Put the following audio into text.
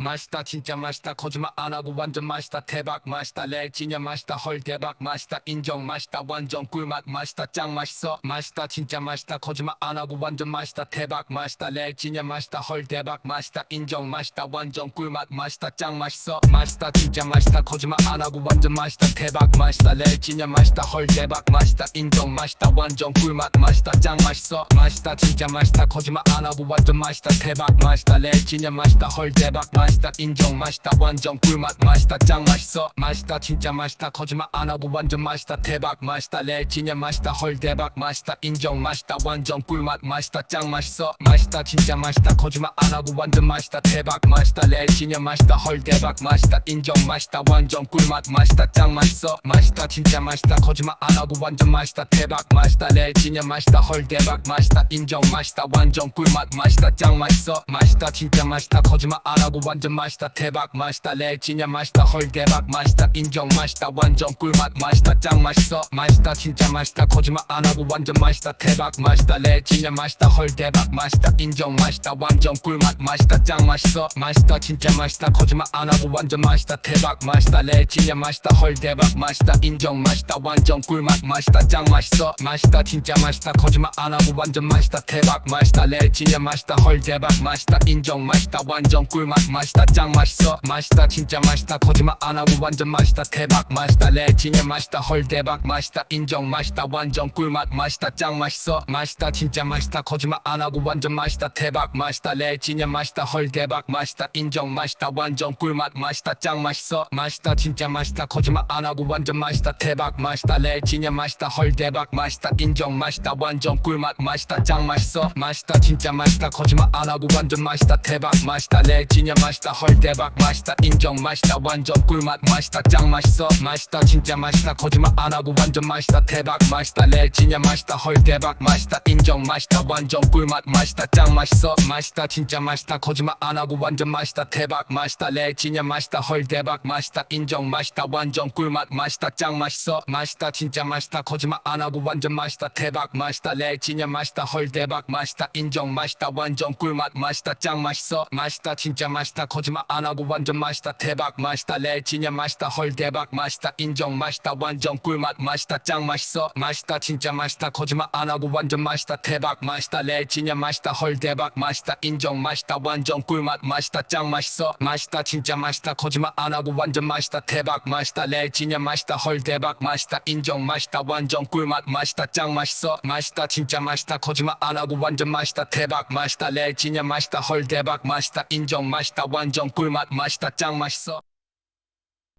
맛있다 진짜 맛있다. 거짓말 안 하고 완전 맛있다. 대박 맛있다. 레 진짜 맛있다. 헐 대박 맛있다. 인정 맛있다. 완전 꿀맛 맛있다. 짱 맛있어. 맛있다 진짜 맛있다. 거짓말 안 하고 완전 맛있다. 대박 맛있다. 레 진짜 맛있다. 헐 대박 맛있다. 인정 맛있다. 완전 꿀맛 맛있다. 짱 맛있어. 맛있다 진짜 맛있다. 거짓말 안 하고 완전 맛있다. 대박 맛있다. 레 진짜 맛있다. 헐 대박 맛있다. 인정 맛있다. 완전 꿀맛 맛있다. 짱 맛있어. 맛있다 진짜 맛있다. 거짓말 안 하고 완전 맛있다. 대박 맛있다. 레 진짜 맛있다. 헐 대박 맛있다 인정 맛있다 완전 꿀맛 맛있다 짱 맛있어 맛있다 진짜 맛있다 거짓말 안 하고 완전 맛있다 대박 맛있다 레 진짜 맛있다 헐 대박 맛있다 인정 맛있다 완전 꿀맛 맛있다 짱 맛있어 맛있다 진짜 맛있다 거짓말 안 하고 완전 맛있다 대박 맛있다 레 진짜 맛있다 헐 대박 맛있다 인정 맛있다 완전 꿀맛 맛있다 짱 맛있어 맛있다 진짜 맛있다 거짓말 안 하고 완전 맛있다 대박 맛있다 레 진짜 맛있다 헐 대박 맛있다 인정 맛있다 완전 꿀맛 맛있다 짱 맛있어 맛있다 진짜 맛있다 거짓말 안 하고 완전 맛있다. 대박 맛있다. 레 진짜 맛있다. 헐 대박 맛있다. 인정 맛있다. 완전 꿀맛 맛있다. 짱 맛있어. 맛있다. 진짜 맛있다. 거짓말 안 하고 완전 맛있다. 대박 맛있다. 레 진짜 맛있다. 헐 대박 맛있다. 인정 맛있다. 완전 꿀맛 맛있다. 짱 맛있어. 맛있다. 진짜 맛있다. 거짓말 안 하고 완전 맛있다. 대박 맛있다. 레 진짜 맛있다. 헐 대박 맛있다. 인정 맛있다. 완전 꿀맛 맛있다. 짱 맛있어. 맛있다. 진짜 맛있다. 거짓말 안 하고 완전 맛있다. 대박 맛있다. 레 진짜 맛있다. 헐 대박 맛있다. 인정 맛있다. 완전 꿀맛 맛있다 짱 맛있어. 맛있다 진짜 맛있다. 거짓말 안 하고 완전 맛있다. 대박 맛있다. 레 진짜 맛있다. 헐 대박 맛있다. 인정 맛있다. 완전 꿀맛 맛있다. 짱 맛있어. 맛있다 진짜 맛있다. 거짓말 안 하고 완전 맛있다. 대박 맛있다. 레 진짜 맛있다. 헐 대박 맛있다. 인정 맛있다. 완전 꿀맛 맛있다. 짱 맛있어. 맛있다 진짜 맛있다. 거짓말 안 하고 완전 맛있다. 대박 맛있다. 레 진짜 맛있다. 헐 대박 맛있다. 인정 맛있다. 완전 꿀맛 맛있다. 짱 맛있어. 맛있다 진짜 맛있다. 거짓말 안 하고 완전 맛있다. 대박 맛있다. 레 진짜 맛있다 헐 대박 맛있다. 인정 맛있다. 완전 꿀맛 맛있다. 짱 맛있어 맛있다. 진짜 맛있다. 거짓말 안 하고 완전 맛있다. 대박 맛있다. 레 진짜 맛있다. 헐 대박 맛있다. 인정 맛있다. 완전 꿀맛 맛있다. 짱 맛있어 맛있다. 진짜 맛있다. 거짓말 안 하고 완전 맛있다. 대박 맛있다. 레 진짜 맛있다. 헐 대박 맛있다. 인정 맛있다. 완전 꿀맛 맛있다. 짱 맛있어 맛있다. 진짜 맛있다. 거짓말 안 하고 완전 맛있다. 대박 맛있다. 레 진짜 맛있다. 헐 대박 맛있다. 인정 맛있다. 완전 꿀맛 맛있다. 짱 맛있어 맛있다. 진짜 맛있다 거짓말 안 하고 완전 맛있다. 대박 맛있다. 레 진짜 맛있다. 헐 대박 맛있다. 인정 맛있다. 완전 꿀맛 맛있다. 짱 맛있어. 맛있다. 진짜 맛있다. 거짓말 안 하고 완전 맛있다. 대박 맛있다. 레 진짜 맛있다. 헐 대박 맛있다. 인정 맛있다. 완전 꿀맛 맛있다. 짱 맛있어. 맛있다. 진짜 맛있다. 거짓말 안 하고 완전 맛있다. 대박 맛있다. 레 진짜 맛있다. 헐 대박 맛있다. 인정 맛있다. 완전 꿀맛 맛있다. 짱 맛있어. 맛있다. 진짜 맛있다. 거짓말 안 하고 완전 맛있다. 대박 맛있다. 레 진짜 맛있다. 헐 대박 맛있다. 인정 맛있다 완전 꿀맛 맛있다. 짱 맛있어